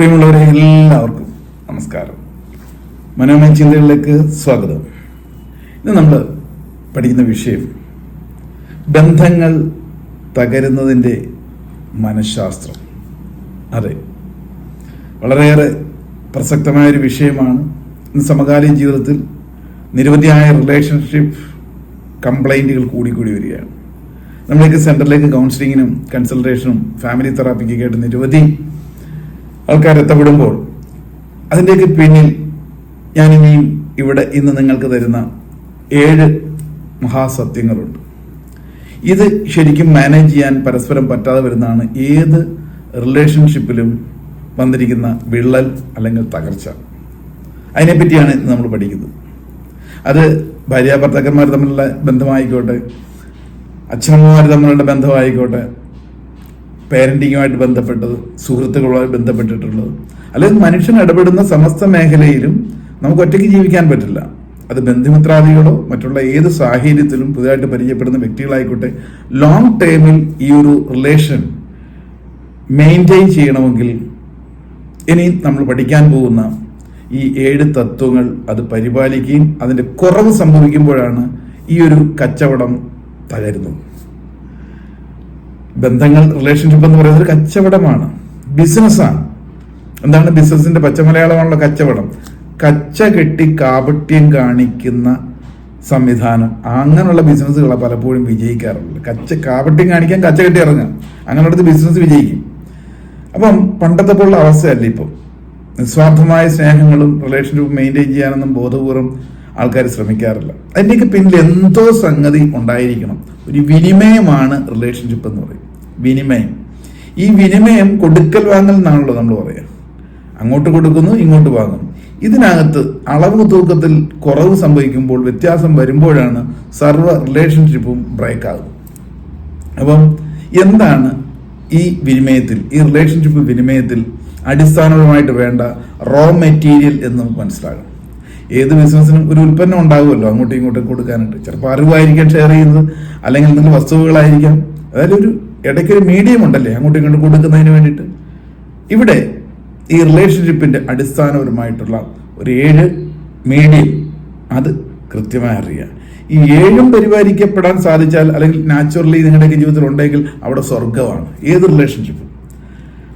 പ്രിയമുള്ളവരെ എല്ലാവർക്കും നമസ്കാരം. മനോമയ ചിന്തകളിലേക്ക് സ്വാഗതം. ഇന്ന് നമ്മൾ പഠിക്കുന്ന വിഷയം ബന്ധങ്ങൾ തകരുന്നതിന്റെ മനഃശാസ്ത്രം. അതെ. വളരെയേറെ പ്രസക്തമായ ഒരു വിഷയമാണ്. ഇന്ന് സമകാലീന ജീവിതത്തിൽ നിരവധിയായ റിലേഷൻഷിപ്പ് കംപ്ലൈന്റുകൾ കൂടിക്കൂടി വരികയാണ്. നമ്മളേക്ക് സെന്ററിലേക്ക് കൗൺസിലിങ്ങിനും കൺസൾട്ടേഷനും ഫാമിലി തെറാപ്പിക്കൊക്കെ ആയിട്ട് നിരവധി ആൾക്കാർ എത്തപ്പെടുമ്പോൾ അതിന്റെയൊക്കെ പിന്നിൽ ഞാനിനിയും ഇവിടെ ഇന്ന് നിങ്ങൾക്ക് തരുന്ന ഏഴ് മഹാസത്യങ്ങളുണ്ട്. ഇത് ശരിക്കും മാനേജ് ചെയ്യാൻ പരസ്പരം പറ്റാതെ വരുന്നതാണ് ഏത് റിലേഷൻഷിപ്പിലും വന്നിരിക്കുന്ന വിള്ളൽ അല്ലെങ്കിൽ തകർച്ച. അതിനെപ്പറ്റിയാണ് ഇന്ന് നമ്മൾ പഠിക്കുന്നത്. അത് ഭാര്യ ഭർത്താക്കന്മാർ തമ്മിലുള്ള ബന്ധമായിക്കോട്ടെ അച്ഛനമ്മമാർ തമ്മിലുള്ള ബന്ധമായിക്കോട്ടെ പേരന്റിങ്ങുമായിട്ട് ബന്ധപ്പെട്ടത് സുഹൃത്തുക്കളുമായി ബന്ധപ്പെട്ടിട്ടുള്ളത്. അല്ലെങ്കിൽ മനുഷ്യൻ ഇടപെടുന്ന സമസ്ത മേഖലയിലും നമുക്ക് ഒറ്റയ്ക്ക് ജീവിക്കാൻ പറ്റില്ല. അത് ബന്ധുമിത്രാദികളോ മറ്റുള്ള ഏത് സാഹചര്യത്തിലും പുതിയതായിട്ട് പരിചയപ്പെടുന്ന വ്യക്തികളായിക്കോട്ടെ ലോങ് ടേമിൽ ഈ ഒരു റിലേഷൻ മെയിന്റെയിൻ ചെയ്യണമെങ്കിൽ ഇനി നമ്മൾ പഠിക്കാൻ പോകുന്ന ഈ ഏഴ് തത്വങ്ങൾ അത് പരിപാലിക്കുകയും അതിന്റെ കുറവ് സംഭവിക്കുമ്പോഴാണ് ഈ ഒരു കച്ചവടം തകരുന്നത്. ബന്ധങ്ങൾ റിലേഷൻഷിപ്പ് എന്ന് പറയുന്നത് ഒരു കച്ചവടമാണ്. ബിസിനസ്സാണ് എന്താണ് ബിസിനസിന്റെ പച്ചമലയാളമാണല്ലോ കച്ചവടം. കച്ച കെട്ടി കാപട്യം കാണിക്കുന്ന സംവിധാനം. അങ്ങനെയുള്ള ബിസിനസ്സുകളെ പലപ്പോഴും വിജയിക്കാറുള്ളത്. കച്ച കാപട്യം കാണിക്കാൻ കച്ച കെട്ടി ഇറങ്ങാം അങ്ങനെയുള്ളത് ബിസിനസ് വിജയിക്കും. അപ്പം പണ്ടത്തെ പോലുള്ള അവസ്ഥയല്ല ഇപ്പം. നിസ്വാർത്ഥമായ സ്നേഹങ്ങളും റിലേഷൻഷിപ്പ് മെയിന്റെയിൻ ചെയ്യാനൊന്നും ബോധപൂർവം ആൾക്കാർ ശ്രമിക്കാറില്ല. അതിന്റെയൊക്കെ പിന്നിൽ എന്തോ സംഗതി ഉണ്ടായിരിക്കണം. ഒരു വിനിമയമാണ് റിലേഷൻഷിപ്പ് എന്ന് പറയും വിനിമയം. ഈ വിനിമയം കൊടുക്കൽ വാങ്ങൽ എന്നാണല്ലോ നമ്മൾ പറയുക അങ്ങോട്ട് കൊടുക്കുന്നു ഇങ്ങോട്ട് വാങ്ങുന്നു. ഇതിനകത്ത് അളവ് തൂക്കത്തിൽ കുറവ് സംഭവിക്കുമ്പോൾ വ്യത്യാസം വരുമ്പോഴാണ് സർവ റിലേഷൻഷിപ്പും ബ്രേക്ക് ആകുന്നത്. അപ്പം എന്താണ് ഈ വിനിമയത്തിൽ ഈ റിലേഷൻഷിപ്പ് വിനിമയത്തിൽ അടിസ്ഥാനപരമായിട്ട് വേണ്ട റോ മെറ്റീരിയൽ എന്ന് നമുക്ക് മനസ്സിലാകും ഏത് ബിസിനസ്സിനും ഒരു ഉൽപ്പന്നം ഉണ്ടാകുമല്ലോ അങ്ങോട്ടും ഇങ്ങോട്ടും കൊടുക്കാനായിട്ട്. ചിലപ്പോൾ അറിവായിരിക്കാം ഷെയർ ചെയ്യുന്നത് അല്ലെങ്കിൽ എന്തെങ്കിലും വസ്തുവകളായിരിക്കാം അതായത് ഒരു ഇടയ്ക്കൊരു മീഡിയം ഉണ്ടല്ലേ? അങ്ങോട്ടും ഇങ്ങോട്ടും കൊടുക്കുന്നതിന് വേണ്ടിയിട്ട്. ഇവിടെ ഈ റിലേഷൻഷിപ്പിന്റെ അടിസ്ഥാനപരമായിട്ടുള്ള ഒരു ഏഴ് മീഡിയം അത് കൃത്യമായി അറിയുക. ഈ ഏഴും പരിപാലിക്കപ്പെടാൻ സാധിച്ചാൽ അല്ലെങ്കിൽ നാച്ചുറലി നിങ്ങളുടെയൊക്കെ ജീവിതത്തിൽ ഉണ്ടെങ്കിൽ അവിടെ സ്വർഗമാണ് ഏത് റിലേഷൻഷിപ്പും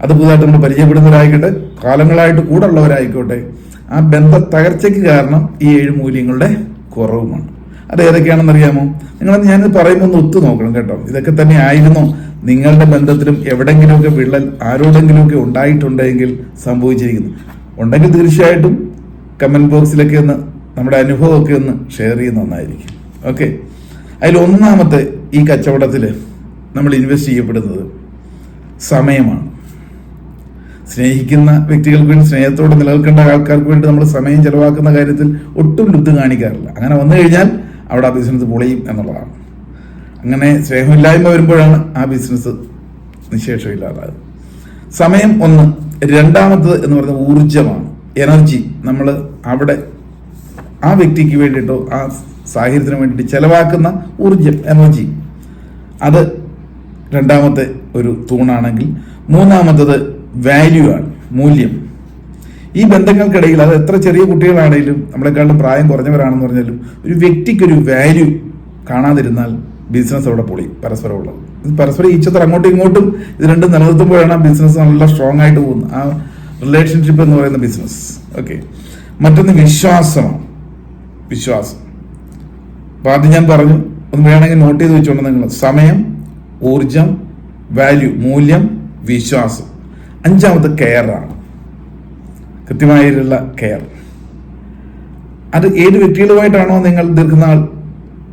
അത് പുതുതായിട്ട് നമ്മൾ പരിചയപ്പെടുന്നവരായിക്കോട്ടെ കാലങ്ങളായിട്ട് കൂടെ ഉള്ളവരായിക്കോട്ടെ ആ ബന്ധ തകർച്ചയ്ക്ക് കാരണം ഈ ഏഴ് മൂല്യങ്ങളുടെ കുറവുമാണ്. അത് ഏതൊക്കെയാണെന്ന് അറിയാമോ നിങ്ങൾ ഞാനിത് പറയുമ്പോൾ ഒന്ന് ഒത്തു നോക്കണം കേട്ടോ. ഇതൊക്കെ തന്നെ ആയിരുന്നു നിങ്ങളുടെ ബന്ധത്തിലും എവിടെങ്കിലുമൊക്കെ വിള്ളൽ ആരോടെങ്കിലുമൊക്കെ ഉണ്ടായിട്ടുണ്ടെങ്കിൽ സംഭവിച്ചിരിക്കുന്നു. ഉണ്ടെങ്കിൽ തീർച്ചയായിട്ടും കമന്റ് ബോക്സിലൊക്കെ ഒന്ന് നമ്മുടെ അനുഭവമൊക്കെ ഒന്ന് ഷെയർ ചെയ്യുന്ന ഒന്നായിരിക്കും. ഓക്കെ അതിൽ ഒന്നാമത്തെ ഈ കച്ചവടത്തിൽ നമ്മൾ ഇൻവെസ്റ്റ് ചെയ്യപ്പെടുന്നത് സമയമാണ്. സ്നേഹിക്കുന്ന വ്യക്തികൾക്ക് വേണ്ടി സ്നേഹത്തോടെ നിലനിൽക്കേണ്ട ആൾക്കാർക്ക് വേണ്ടി നമ്മൾ സമയം ചെലവാക്കുന്ന കാര്യത്തിൽ ഒട്ടും ലുദ്ധ കാണിക്കാറില്ല. അങ്ങനെ വന്നു കഴിഞ്ഞാൽ അവിടെ ആ ബിസിനസ് പൊളിയും എന്നുള്ളതാണ്. അങ്ങനെ സ്നേഹമില്ലായ്മ വരുമ്പോഴാണ് ആ ബിസിനസ് നിശേഷമില്ലാതായത്. സമയം ഒന്ന് രണ്ടാമത്തത് എന്ന് പറയുന്നത് ഊർജമാണ് എനർജി നമ്മൾ അവിടെ ആ വ്യക്തിക്ക് വേണ്ടിയിട്ടോ ആ സാഹചര്യത്തിന് വേണ്ടിയിട്ട് ചെലവാക്കുന്ന ഊർജം എനർജി അത് രണ്ടാമത്തെ ഒരു തൂണാണെങ്കിൽ മൂന്നാമത്തത് വാല്യൂ ആണ് മൂല്യം. ഈ ബന്ധങ്ങൾക്കിടയിൽ അത് എത്ര ചെറിയ കുട്ടികളാണെങ്കിലും നമ്മളെക്കാളും പ്രായം കുറഞ്ഞവരാണെന്ന് പറഞ്ഞാലും ഒരു വ്യക്തിക്കൊരു വാല്യൂ കാണാതിരുന്നാൽ ബിസിനസ് അവിടെ പൊളി പരസ്പരമുള്ളത് ഉള്ളത്. പരസ്പരം ഈച്ചത്ര അങ്ങോട്ടും ഇങ്ങോട്ടും ഇത് രണ്ടും നിലനിർത്തുമ്പോഴാണ് ബിസിനസ് നല്ല സ്ട്രോങ് ആയിട്ട് പോകുന്നത്. ആ റിലേഷൻഷിപ്പ് എന്ന് പറയുന്ന ബിസിനസ് ഓക്കെ മറ്റൊന്ന് വിശ്വാസമാണ് വിശ്വാസം. അപ്പൊ ആദ്യം ഞാൻ പറഞ്ഞു ഒന്ന് വേണമെങ്കിൽ നോട്ട് ചെയ്ത് വെച്ചോണ്ട് നിങ്ങൾ. സമയം ഊർജം വാല്യൂ മൂല്യം വിശ്വാസം. അഞ്ചാമത്തെ കെയർ ആണ്. കൃത്യമായിട്ടുള്ള കെയർ. അത് ഏത് വ്യക്തികളുമായിട്ടാണോ നിങ്ങൾ ദീർഘനാൾ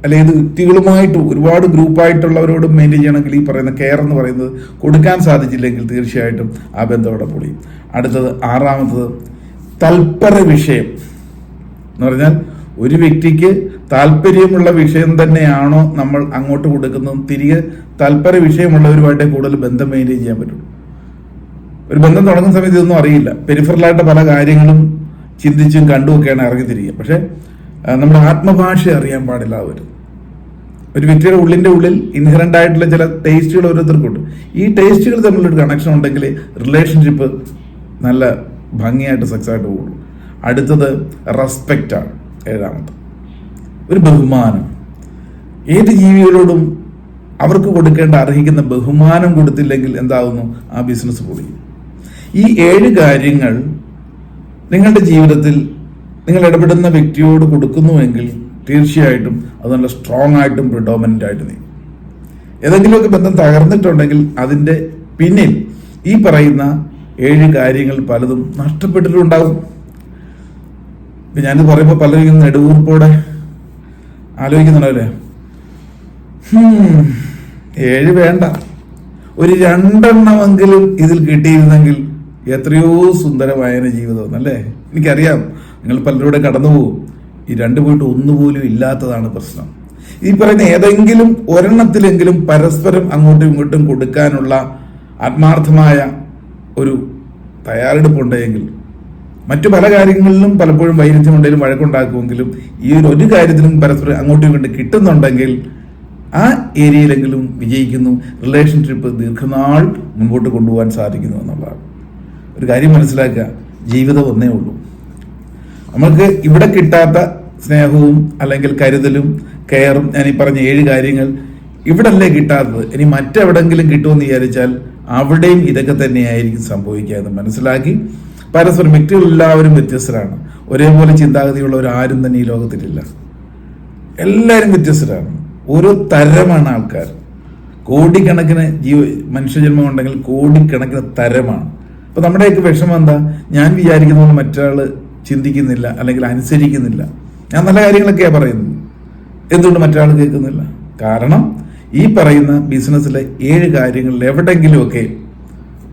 അല്ലെ ഏത് വ്യക്തികളുമായിട്ട് ഒരുപാട് ഗ്രൂപ്പായിട്ടുള്ളവരോട് മെയിന്റെയിൻ ചെയ്യണമെങ്കിൽ ഈ പറയുന്ന കെയർ എന്ന് പറയുന്നത് കൊടുക്കാൻ സാധിച്ചില്ലെങ്കിൽ തീർച്ചയായിട്ടും ആ ബന്ധമോടെ പൊളിയും. അടുത്തത് ആറാമത്തത് തൽപര വിഷയം. എന്ന് പറഞ്ഞാൽ ഒരു വ്യക്തിക്ക് താല്പര്യമുള്ള വിഷയം തന്നെയാണോ നമ്മൾ അങ്ങോട്ട് കൊടുക്കുന്നതും തിരികെ താല്പര്യ വിഷയമുള്ളവരുമായിട്ട് കൂടുതൽ ബന്ധം മെയിന്റെയിൻ ചെയ്യാൻ പറ്റുള്ളൂ. ഒരു ബന്ധം തുടങ്ങുന്ന സമയത്ത് ഇതൊന്നും അറിയില്ല. പെരിഫറലായിട്ട് പല കാര്യങ്ങളും ചിന്തിച്ചും കണ്ടുമൊക്കെയാണ് ഇറങ്ങി തിരിക്കുക പക്ഷെ നമ്മുടെ ആത്മഭാഷ അറിയാൻ പാടില്ല അവർ ഒരു വ്യക്തിയുടെ ഉള്ളിന്റെ ഉള്ളിൽ ഇൻഹറന്റ് ആയിട്ടുള്ള ചില ടേസ്റ്റുകൾ ഓരോരുത്തർക്കുണ്ട്. ഈ ടേസ്റ്റുകൾ തമ്മിലൊരു കണക്ഷൻ ഉണ്ടെങ്കിൽ റിലേഷൻഷിപ്പ് നല്ല ഭംഗിയായിട്ട് സക്സസ് ആയിട്ട് പോകുള്ളൂ. അടുത്തത് റെസ്പെക്റ്റാണ് ആണ്. ഏഴാമത് ഒരു ബഹുമാനം. ഏത് ജീവികളോടും അവർക്ക് കൊടുക്കേണ്ട അർഹിക്കുന്ന ബഹുമാനം കൊടുത്തില്ലെങ്കിൽ എന്താകുന്നു ആ ബിസിനസ് പൊളിയും. ഈ ഏഴ് കാര്യങ്ങൾ നിങ്ങളുടെ ജീവിതത്തിൽ നിങ്ങൾ ഇടപെടുന്ന വ്യക്തിയോട് കൊടുക്കുന്നുവെങ്കിൽ തീർച്ചയായിട്ടും അത് നല്ല സ്ട്രോങ് ആയിട്ടും പ്രിഡോമിനന്റ് ആയിട്ട് നീ ഏതെങ്കിലുമൊക്കെ ബന്ധം തകർന്നിട്ടുണ്ടെങ്കിൽ അതിന്റെ പിന്നിൽ ഈ പറയുന്ന ഏഴ് കാര്യങ്ങൾ പലതും നഷ്ടപ്പെട്ടിട്ടുണ്ടാകും. ഇപ്പം ഞാനിത് പറയുമ്പോൾ പലരും നെടുവൂർപ്പോടെ ആലോചിക്കുന്നുണ്ടാവില്ലേ ഏഴ് വേണ്ട. ഒരു രണ്ടെണ്ണമെങ്കിലും ഇതിൽ കിട്ടിയിരുന്നെങ്കിൽ എത്രയോ സുന്ദരമായ ജീവിതം അല്ലേ എനിക്കറിയാം. നിങ്ങൾ പലരുടെ കടന്നു പോകും ഈ രണ്ടു പോയിട്ട് ഒന്നുപോലും ഇല്ലാത്തതാണ് പ്രശ്നം. ഈ പറയുന്ന ഏതെങ്കിലും ഒരെണ്ണത്തിലെങ്കിലും പരസ്പരം അങ്ങോട്ടും ഇങ്ങോട്ടും കൊടുക്കാനുള്ള ആത്മാർത്ഥമായ ഒരു തയ്യാറെടുപ്പുണ്ടെങ്കിൽ മറ്റു പല കാര്യങ്ങളിലും പലപ്പോഴും വൈരുദ്ധ്യമുണ്ടെങ്കിലും വഴക്കുണ്ടാക്കുമെങ്കിലും ഈ ഒരു ഒരു കാര്യത്തിലും പരസ്പരം അങ്ങോട്ടും ഇങ്ങോട്ടും കിട്ടുന്നുണ്ടെങ്കിൽ ആ ഏരിയയിലെങ്കിലും വിജയിക്കുന്നു റിലേഷൻഷിപ്പ് ദീർഘനാൾ മുൻപോട്ട് കൊണ്ടുപോകാൻ സാധിക്കുന്നു എന്നുള്ളതാണ്. ഒരു കാര്യം മനസ്സിലാക്കുക. ജീവിതം ഒന്നേ ഉള്ളൂ. നമുക്ക് ഇവിടെ കിട്ടാത്ത സ്നേഹവും അല്ലെങ്കിൽ കരുതലും കെയറും ഞാൻ ഈ പറഞ്ഞ ഏഴ് കാര്യങ്ങൾ ഇവിടല്ലേ കിട്ടാത്തത്. ഇനി മറ്റെവിടെങ്കിലും കിട്ടുമെന്ന് വിചാരിച്ചാൽ അവിടെയും ഇതൊക്കെ തന്നെയായിരിക്കും സംഭവിക്കുക എന്ന് മനസ്സിലാക്കി പരസ്പരം എല്ലാവരും വ്യത്യസ്തരാണ്. ഒരേപോലെ ചിന്താഗതിയുള്ളവർ ആരും തന്നെ ഈ ലോകത്തിലില്ല. എല്ലാവരും വ്യത്യസ്തരാണ്. ഓരോ തരമാണ് ആൾക്കാർ. കോടിക്കണക്കിന് ജീവ മനുഷ്യജന്മം ഉണ്ടെങ്കിൽ കോടിക്കണക്കിന് തരമാണ്. അപ്പൊ നമ്മുടെയൊക്കെ വിഷമം എന്താ? ഞാൻ വിചാരിക്കുന്നത് മറ്റൊരാൾ ചിന്തിക്കുന്നില്ല അല്ലെങ്കിൽ അനുസരിക്കുന്നില്ല. ഞാൻ നല്ല കാര്യങ്ങളൊക്കെയാണ് പറയുന്നത്. എന്തുകൊണ്ട് മറ്റൊരാൾ കേൾക്കുന്നില്ല? കാരണം ഈ പറയുന്ന ബിസിനസ്സിലെ ഏഴ് കാര്യങ്ങളിൽ എവിടെങ്കിലുമൊക്കെ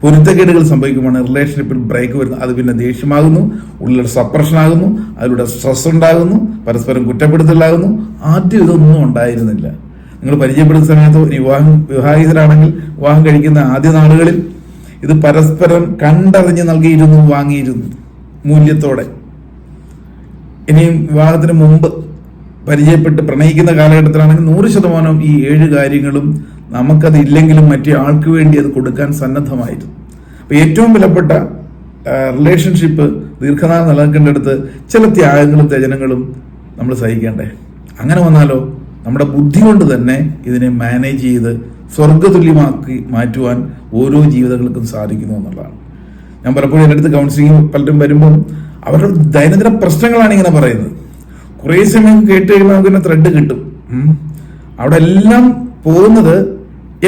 പൊരുത്തക്കേടുകൾ സംഭവിക്കുമ്പോൾ റിലേഷൻഷിപ്പിൽ ബ്രേക്ക് വരുന്നു അത് പിന്നെ ദേഷ്യമാകുന്നു ഉള്ളിൽ സപ്രഷൻ ആകുന്നു അതിലൂടെ സ്ട്രെസ് ഉണ്ടാകുന്നു പരസ്പരം കുറ്റപ്പെടുത്തലാകുന്നു. ആദ്യം ഇതൊന്നും ഉണ്ടായിരുന്നില്ല. നിങ്ങൾ പരിചയപ്പെടുന്ന സമയത്ത് വിവാഹം വിവാഹിതരാണെങ്കിൽ വിവാഹം കഴിക്കുന്ന ആദ്യ നാളുകളിൽ ഇത് പരസ്പരം കണ്ടറിഞ്ഞ് നൽകിയിരുന്നു വാങ്ങിയിരുന്നു മൂല്യത്തോടെ. ഇനിയും വിവാഹത്തിന് മുമ്പ് പരിചയപ്പെട്ട് പ്രണയിക്കുന്ന കാലഘട്ടത്തിലാണെങ്കിൽ നൂറ് ശതമാനം ഈ ഏഴ് കാര്യങ്ങളും നമുക്കത് ഇല്ലെങ്കിലും മറ്റേ ആൾക്ക് വേണ്ടി അത് കൊടുക്കാൻ സന്നദ്ധമായിരുന്നു. അപ്പൊ ഏറ്റവും വിലപ്പെട്ട റിലേഷൻഷിപ്പ് ദീർഘനാൾ നിലനിൽക്കേണ്ടടുത്ത് ചില ത്യാഗങ്ങളും ത്യജനങ്ങളും നമ്മൾ സഹിക്കേണ്ടേ. അങ്ങനെ വന്നാലോ? നമ്മുടെ ബുദ്ധി കൊണ്ട് തന്നെ ഇതിനെ മാനേജ് ചെയ്ത് സ്വർഗതുല്യമാക്കി മാറ്റുവാൻ ഓരോ ജീവിതങ്ങൾക്കും സാധിക്കുന്നു എന്നുള്ളതാണ്. ഞാൻ പലപ്പോഴും എന്റെ അടുത്ത് കൗൺസിലിംഗ് പലരും വരുമ്പം അവരുടെ ദൈനംദിന പ്രശ്നങ്ങളാണ് ഇങ്ങനെ പറയുന്നത്. കുറേ സമയം കേട്ട് കഴിയുമ്പോൾ നമുക്ക് ത്രെഡ് കിട്ടും. അവിടെ എല്ലാം പോകുന്നത്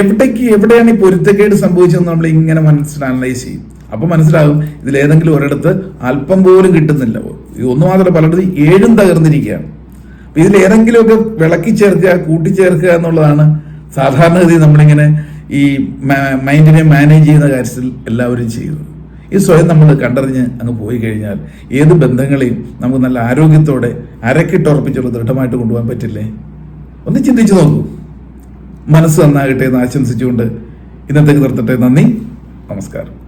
എവിടേക്ക് എവിടെയാണ് ഈ പൊരുത്തക്കേട് സംഭവിച്ചതെന്ന് നമ്മൾ ഇങ്ങനെ മനസ്സിൽ അനലൈസ് ചെയ്യും. അപ്പൊ മനസ്സിലാകും ഇതിൽ ഏതെങ്കിലും ഒരിടത്ത് അല്പം പോലും കിട്ടുന്നില്ല. ഒന്ന് മാത്രമല്ല പലയിടത്തും ഏഴും തകർന്നിരിക്കുകയാണ്. ഇതിൽ ഏതെങ്കിലുമൊക്കെ വിളക്കി ചേർക്കുക കൂട്ടിച്ചേർക്കുക എന്നുള്ളതാണ് സാധാരണഗതി നമ്മളിങ്ങനെ ഈ മൈൻഡിനെ മാനേജ് ചെയ്യുന്ന കാര്യത്തിൽ എല്ലാവരും ചെയ്യുന്നത്. ഈ സ്വയം നമ്മൾ കണ്ടറിഞ്ഞ് അങ്ങ് പോയി കഴിഞ്ഞാൽ ഏത് ബന്ധങ്ങളെയും നമുക്ക് നല്ല ആരോഗ്യത്തോടെ അരക്കിട്ടുറപ്പിച്ചുള്ള ദൃഢമായിട്ട് കൊണ്ടുപോകാൻ പറ്റില്ലേ? ഒന്ന് ചിന്തിച്ചു നോക്കൂ. മനസ്സ് നന്നാകട്ടെ എന്ന് ആശംസിച്ചുകൊണ്ട് ഇന്നത്തേക്ക് നിർത്തട്ടെ. നന്ദി. നമസ്കാരം.